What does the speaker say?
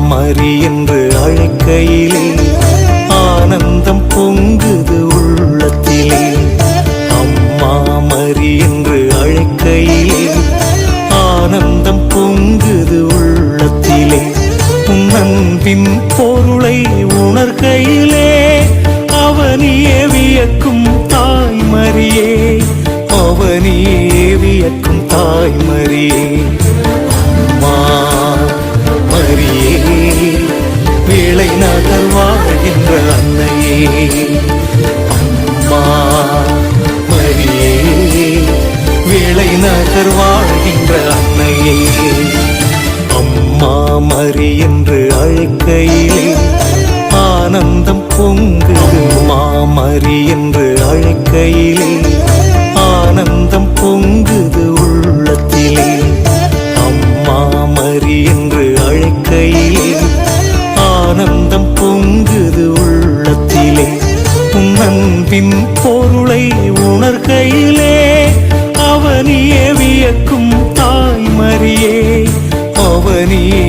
மரி என்று அழைக்கையிலே ஆனந்தம் பொங்குது உள்ளத்திலே. அம்மா மரி என்று அழைக்கையிலே ஆனந்தம் பொங்குது உள்ளத்திலே. உன் பொருளை உணர்கையிலே அவனியே வியக்கும் தாய்மரியே. அவனியே வியக்கும் தாய்மரியே. நகர் வாழ்கின்ற அன்னையே அம்மா மரியே வேளை நகர் வாழ்கின்ற அன்னையே அம்மா மரி என்று அழைக்கையிலே ஆனந்தம் பொங்குது. மாமரி என்று அழைக்கையிலே ஆனந்தம் பொங்குது உள்ளத்திலே. உன் அன்பின் பொருளை உணர்கையிலே அவனியே வியக்கும் தாய்மரியே. அவனியே